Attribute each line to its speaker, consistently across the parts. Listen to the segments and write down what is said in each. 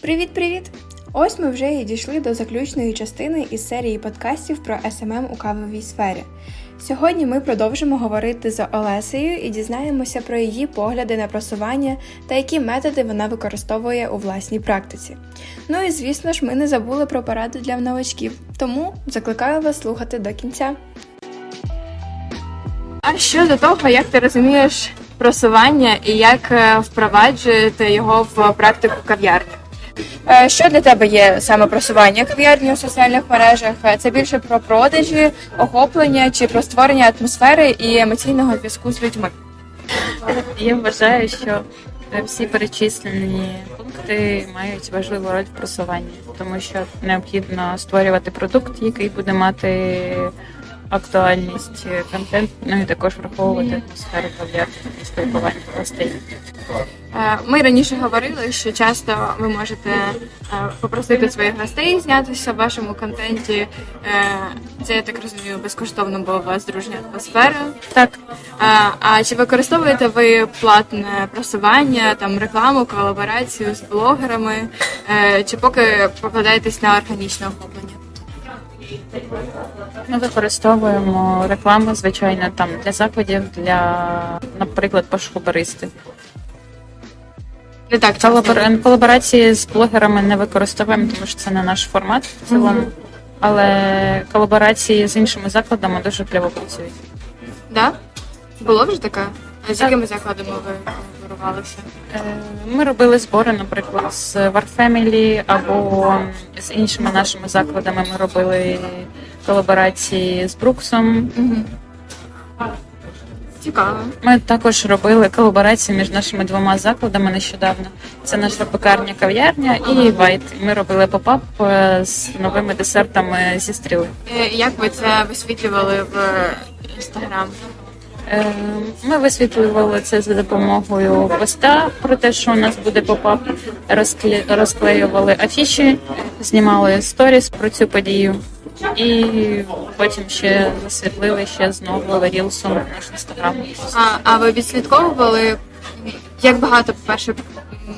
Speaker 1: Привіт-привіт! Ось ми вже і дійшли до заключної частини із серії подкастів про СММ у кавовій сфері. Сьогодні ми продовжимо говорити з Олесею і дізнаємося про її погляди на просування та які методи вона використовує у власній практиці. Ну і звісно ж, ми не забули про поради для новачків, тому закликаю вас слухати до кінця. А що до того, як ти розумієш просування і як е, впроваджуєте його в практику кав'ярні? Е, Що для тебе є саме просування кав'ярні у соціальних мережах? Е, Це більше про продажі, охоплення чи про створення атмосфери і емоційного зв'язку з людьми?
Speaker 2: Я вважаю, що всі перечислені пункти мають важливу роль в просуванні, тому що необхідно створювати продукт, який буде мати актуальність контент, ну і також враховувати атмосферу і спілкування гостей.
Speaker 1: Е, Ми раніше говорили, що часто ви можете е, попросити своїх гостей знятися в вашому контенті. Е, Це я так розумію, безкоштовно, бо у вас дружня атмосфера.
Speaker 2: Так,
Speaker 1: А, чи використовуєте ви платне просування, там рекламу, колаборацію з блогерами, чи поки покладаєтесь на органічне охоплення?
Speaker 2: Ми використовуємо рекламу, звичайно, там для закладів, для, наприклад, пошуку баристи.
Speaker 1: Не так.
Speaker 2: Колабор... Колаборації з блогерами не використовуємо, тому що це не наш формат в цілому. Але колаборації з іншими закладами дуже кльово працюють.
Speaker 1: Да? Було вже таке? А З якими закладами ви колаборувалися?
Speaker 2: Е, Ми робили збори, наприклад, з War Family або з іншими нашими закладами. Ми робили колаборації з Бруксом.
Speaker 1: Цікаво.
Speaker 2: Ми також робили колаборації між нашими двома закладами нещодавно. Це наша пекарня кав'ярня і Вайт. Ми робили попап е, з новими десертами зі стріли.
Speaker 1: Е, Як ви це висвітлювали в інстаграм?
Speaker 2: Е, Ми висвітлювали це за допомогою поста про те, що у нас буде попап. Розкле- розклеювали афіші, знімали сторіс про цю подію, і потім ще засвітлили ще знову рілсом наш інстаграм.
Speaker 1: А, а ви відслідковували, як багато, по-перше,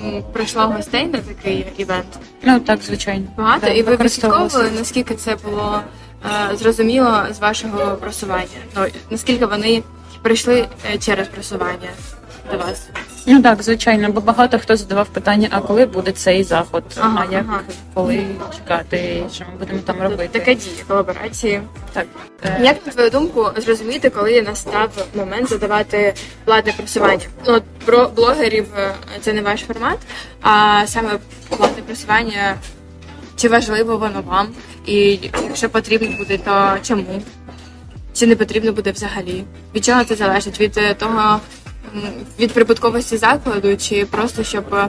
Speaker 1: м, прийшло гостей на такий івент?
Speaker 2: Ну так, звичайно.
Speaker 1: Багато,
Speaker 2: Так,
Speaker 1: і ви відслідковували, наскільки це було е, зрозуміло з вашого просування? Ну, наскільки вони прийшли е, через просування до вас?
Speaker 2: Ну так, звичайно, бо багато хто задавав питання, а коли буде цей заход,
Speaker 1: Ага,
Speaker 2: а як
Speaker 1: ага.
Speaker 2: коли чекати, що ми будемо там робити.
Speaker 1: Таке діє колаборації.
Speaker 2: Так. Е,
Speaker 1: Як на твою думку зрозуміти, коли настав момент задавати платне просування? Ну, от про блогерів е, це не ваш формат, а саме платне просування, чи важливо воно вам? І якщо потрібно буде, то чому? Чи не потрібно буде взагалі? Від чого це залежить? Від е, того від прибутковості закладу, чи просто щоб е,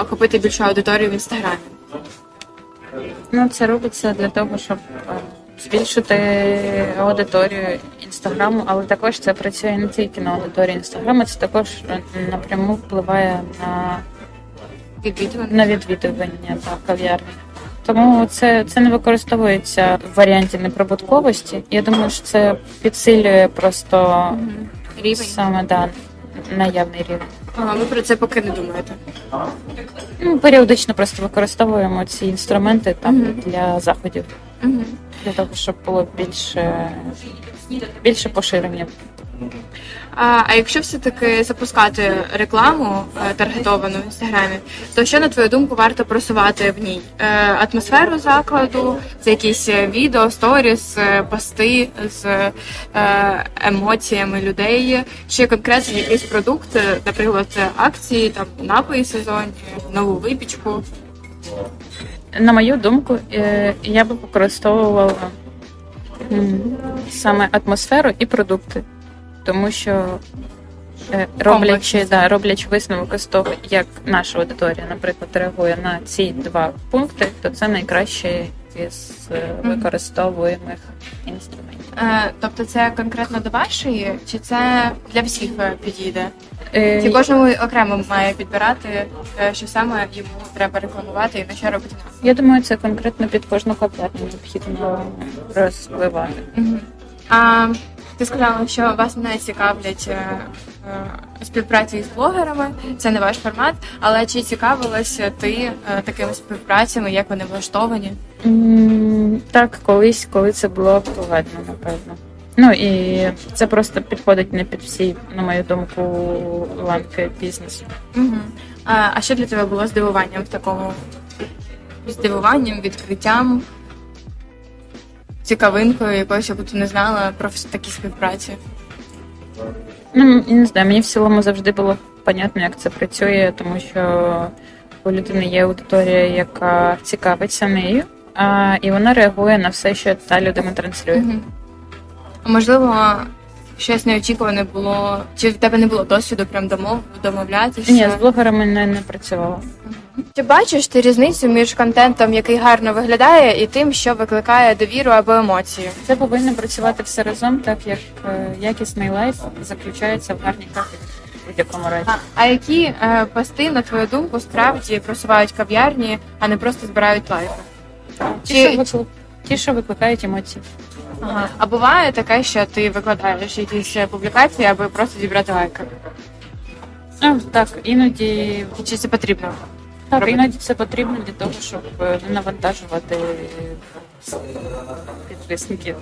Speaker 1: охопити більшу аудиторію в інстаграмі?
Speaker 2: Ну, це робиться для того, щоб е, збільшити аудиторію інстаграму, але також це працює не тільки на аудиторію інстаграму, це також напряму впливає на,
Speaker 1: Відвідування?
Speaker 2: на відвідування та кав'ярні. Тому це, це не використовується в варіанті неприбутковості. Я думаю, що це підсилює просто
Speaker 1: Рівень?
Speaker 2: саме да, наявний рівень.
Speaker 1: А, ви про це поки не думаєте.
Speaker 2: Ну, періодично просто використовуємо ці інструменти там
Speaker 1: Мгм.
Speaker 2: для заходів,
Speaker 1: Угу.
Speaker 2: для того, щоб було більше, більше поширення.
Speaker 1: А, а якщо все-таки запускати рекламу е, таргетовану в інстаграмі, то що на твою думку варто просувати в ній? Е, атмосферу закладу, це якісь е, відео, сторіс, е, пости з емоціями людей, чи конкретно якийсь продукт, наприклад, акції, там напої сезонні, нову випічку.
Speaker 2: На мою думку, я би використовувала саме атмосферу і продукти, тому що е, роблячи, да, роблячи висновок із того, як наша аудиторія, наприклад, реагує на ці два пункти, то це найкраще із е, використовуємих інструментів.
Speaker 1: Е, тобто це конкретно до вашої, чи це для всіх е, підійде?
Speaker 2: Е,
Speaker 1: Чи кожному окремо має підбирати, е, що саме йому треба рекламувати і на що робити
Speaker 2: Я думаю, це конкретно під кожну кав'ярню необхідно розвивати.
Speaker 1: Мгм. А ти сказала, що вас не цікавлять е, е, співпраці з блогерами, це не ваш формат. Але чи цікавилася ти е, такими співпрацями, як вони влаштовані?
Speaker 2: М, Так, колись, коли це було актуально, напевно. Ну і це просто підходить не під всі, на мою думку, ланки бізнесу.
Speaker 1: Угу. А, а що для тебе було здивуванням в такому здивуванням, відкриттям, цікавинкою, якоюсь, яку ти не знала про такі співпраці?
Speaker 2: Ну, не знаю, мені в цілому завжди було понятно, як це працює, тому що у людини є аудиторія, яка цікавиться нею, а, і вона реагує на все, що та людина транслює.
Speaker 1: Угу. Можливо, щось неочікуване було, чи в тебе не було досвіду прям домов, домовлятися?
Speaker 2: Ні, з блогерами не, не працювала.
Speaker 1: Чи бачиш ти різницю між контентом, який гарно виглядає, і тим, що викликає довіру або емоції?
Speaker 2: Це повинно працювати все разом, так як е, якісний лайф заключається в гарній кафі в будь-якому разі.
Speaker 1: А, а які е, пости, на твою думку, справді просувають кав'ярні, а не просто збирають лайки?
Speaker 2: Ті,
Speaker 1: Чи-
Speaker 2: що ті, що викликають емоції.
Speaker 1: Ага. А буває таке, що ти викладаєш якісь е, публікації, аби просто зібрати лайки?
Speaker 2: А, так, іноді
Speaker 1: Чи це потрібно?
Speaker 2: так,
Speaker 1: Робити.
Speaker 2: іноді це потрібно для того, щоб е, не навантажувати підписників.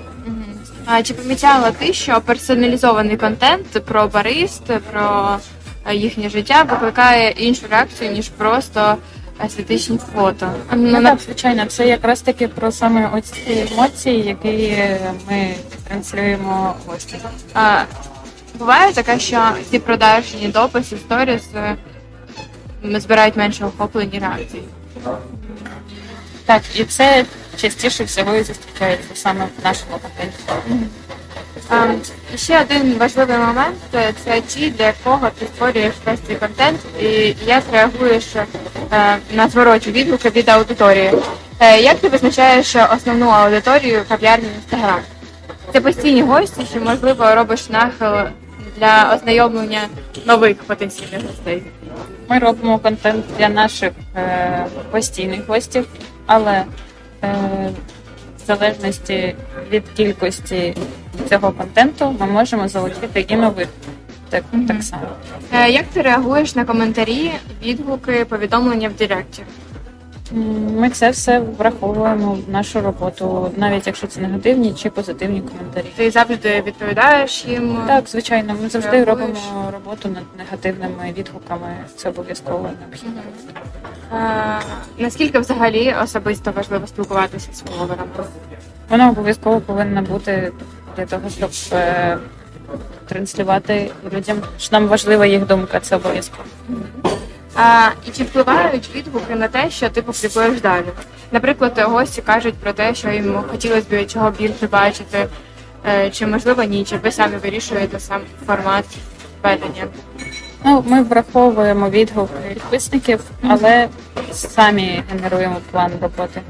Speaker 1: А чи помічала ти, що персоналізований контент про барист, про е, їхнє життя викликає іншу реакцію, ніж просто естетичні фото? Ну,
Speaker 2: Ну, так, звичайно, це якраз таки про саме ось ці емоції, які ми транслюємо гостям.
Speaker 1: А, буває таке, що ці продажні дописи, сторіс е, м, збирають менше охоплені реакції.
Speaker 2: Так, і це частіше всього і зустрічається саме в нашому контенті.
Speaker 1: А, ще один важливий момент це ті, для кого ти створюєш весь цей контент, і як реагуєш е, на зворотні відгуки від аудиторії. Е, Як ти визначаєш основну аудиторію кав'ярні Інстаграм? Це постійні гості, чи можливо робиш нахил для ознайомлення нових потенційних гостей?
Speaker 2: Ми робимо контент для наших е, постійних гостів, але е, в залежності від кількості цього контенту ми можемо залучити і нових так,
Speaker 1: Мгм.
Speaker 2: так само.
Speaker 1: Е, Як ти реагуєш на коментарі, відгуки, повідомлення в Директі?
Speaker 2: Ми це все враховуємо в нашу роботу, навіть якщо це негативні чи позитивні коментарі.
Speaker 1: Ти завжди відповідаєш їм?
Speaker 2: Так, звичайно, ми завжди
Speaker 1: Реагуєш?
Speaker 2: робимо роботу над негативними відгуками. Це обов'язково необхідно.
Speaker 1: Е, наскільки взагалі особисто важливо спілкуватися з блогерами?
Speaker 2: Воно обов'язково повинно бути для того, щоб е, транслювати людям. що Нам важлива їх думка, це обов'язково.
Speaker 1: А, і чи впливають відгуки на те, що ти публікуєш далі? Наприклад, гості кажуть про те, що їм хотілося б чого більше бачити, е, чи можливо ні, чи ви самі вирішуєте сам формат ведення?
Speaker 2: Ну, ми враховуємо відгуки підписників, але самі генеруємо план роботи.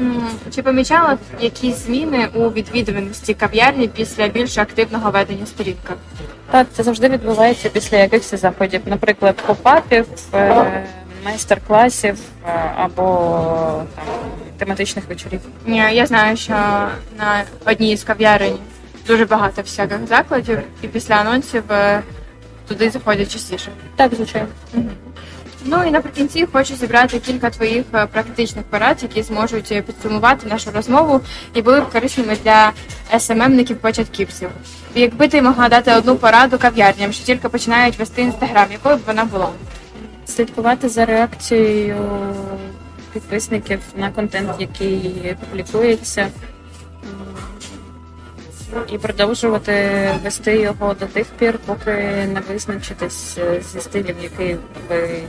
Speaker 1: М, Чи помічала якісь зміни у відвідуваності кав'ярні після більш активного ведення сторінка?
Speaker 2: Так, це завжди відбувається після якихось заходів, наприклад, попапів, е, майстер-класів е, або там, тематичних вечорів.
Speaker 1: Ні, Я знаю, що на одній з кав'ярень дуже багато всяких закладів, і після анонсів е, туди заходять частіше.
Speaker 2: Так, звичайно.
Speaker 1: Ну і наприкінці хочу зібрати кілька твоїх е, практичних порад, які зможуть е, підсумувати нашу розмову і були б корисними для СММників початківців. Якби ти могла дати одну пораду кав'ярням, що тільки починають вести інстаграм, якою б вона була?
Speaker 2: Слідкувати за реакцією підписників на контент, який публікується, і продовжувати вести його до тих пір, поки не визначитесь е, зі стилем, який ви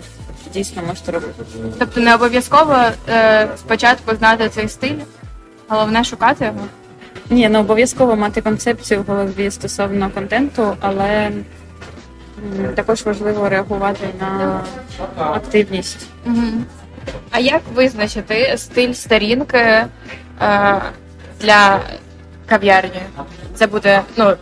Speaker 2: дійсно можете робити.
Speaker 1: Тобто не обов'язково е, спочатку знати цей стиль, головне шукати його.
Speaker 2: Ні, не обов'язково мати концепцію в голові стосовно контенту, але м, також важливо реагувати на активність.
Speaker 1: Мгм. А як визначити стиль сторінки е, для кав'ярні? Це буде, ну,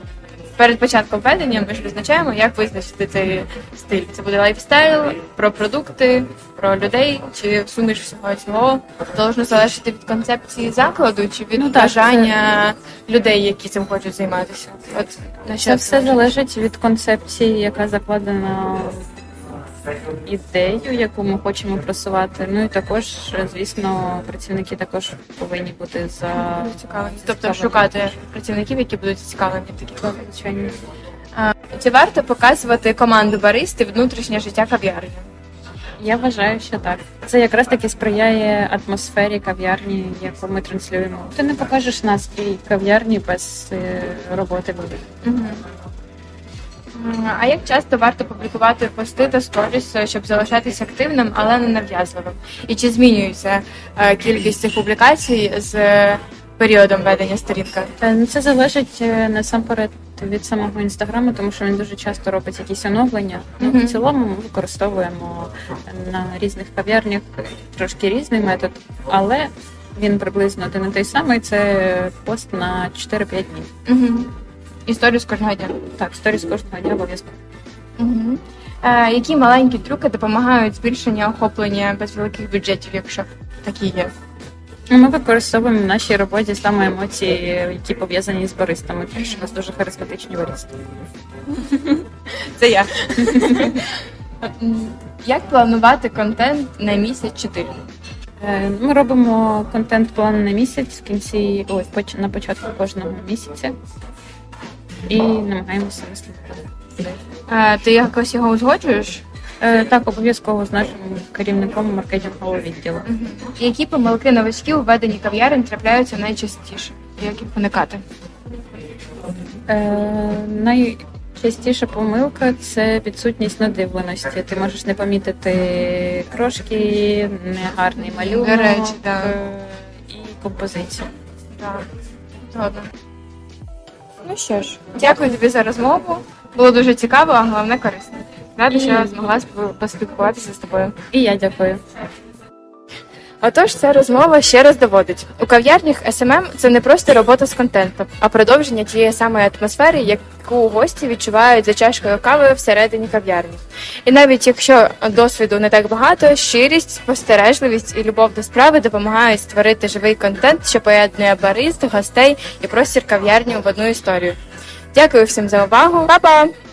Speaker 1: перед початком ведення ми ж визначаємо, як визначити цей стиль. Це буде лайфстайл, про продукти, про людей, чи суміш всього цього. Должно залежати від концепції закладу чи від
Speaker 2: Ну так,
Speaker 1: бажання людей, які цим хочуть займатися. От на що
Speaker 2: Це все залежить від концепції, яка закладена ідею, яку ми хочемо просувати. Ну і також, звісно, працівники також повинні бути за
Speaker 1: цікавлені. Тобто шукати працівників, які будуть зацікавлені в таких
Speaker 2: Так, звичайно.
Speaker 1: Чи варто показувати команду баристи внутрішнє життя кав'ярні?
Speaker 2: Я вважаю, що так. Це якраз таки сприяє атмосфері кав'ярні, яку ми транслюємо. Ти не покажеш настрій кав'ярні без е, роботи люди.
Speaker 1: М, А як часто варто публікувати пости та сторіс, щоб залишатися активним, але не нав'язливим? І чи змінюється е, кількість цих публікацій з е, періодом ведення сторінка?
Speaker 2: Ну, Це залежить е, насамперед від самого інстаграму, тому що він дуже часто робить якісь оновлення. Ну,
Speaker 1: Мгм.
Speaker 2: в цілому ми використовуємо на різних кав'ярнях трошки різний метод, але він приблизно один і той самий. Це пост на 4-5 днів.
Speaker 1: Угу. І сторіс кожного дня.
Speaker 2: Так, сторіс кожного дня обов'язково.
Speaker 1: Угу. Е, які маленькі трюки допомагають збільшення охоплення без великих бюджетів, якщо такі є?
Speaker 2: Ну, Ми використовуємо в нашій роботі саме емоції, які пов'язані з баристами, тому що у нас дуже харизматичні баристи.
Speaker 1: Це я. Як планувати контент на місяць чи тиждень?
Speaker 2: Е, Ми робимо контент-план на місяць в кінці, ой, на початку кожного місяця і намагаємося вислухати.
Speaker 1: Е, Ти якось його узгоджуєш?
Speaker 2: Е, Так, обов'язково з нашим керівником маркетингового відділу.
Speaker 1: Які помилки новачків у веденні кав'ярень трапляються найчастіше? Як їх уникати?
Speaker 2: Е, Найчастіша помилка це відсутність надивленості. Ти можеш не помітити крошки, негарний малюнок
Speaker 1: До речі, да.
Speaker 2: е, і композицію.
Speaker 1: Так, згодна. Ну що ж, дякую тобі за розмову. Було дуже цікаво, а головне корисно. Рада, що я змогла поспілкуватися з тобою.
Speaker 2: І я дякую.
Speaker 1: Отож, ця розмова ще раз доводить. У кав'ярнях SMM це не просто робота з контентом, а продовження тієї самої атмосфери, яку гості відчувають за чашкою кави всередині кав'ярні. І навіть якщо досвіду не так багато, щирість, спостережливість і любов до справи допомагають створити живий контент, що поєднує барист, гостей і простір кав'ярні в одну історію. Дякую всім за увагу. Па-па!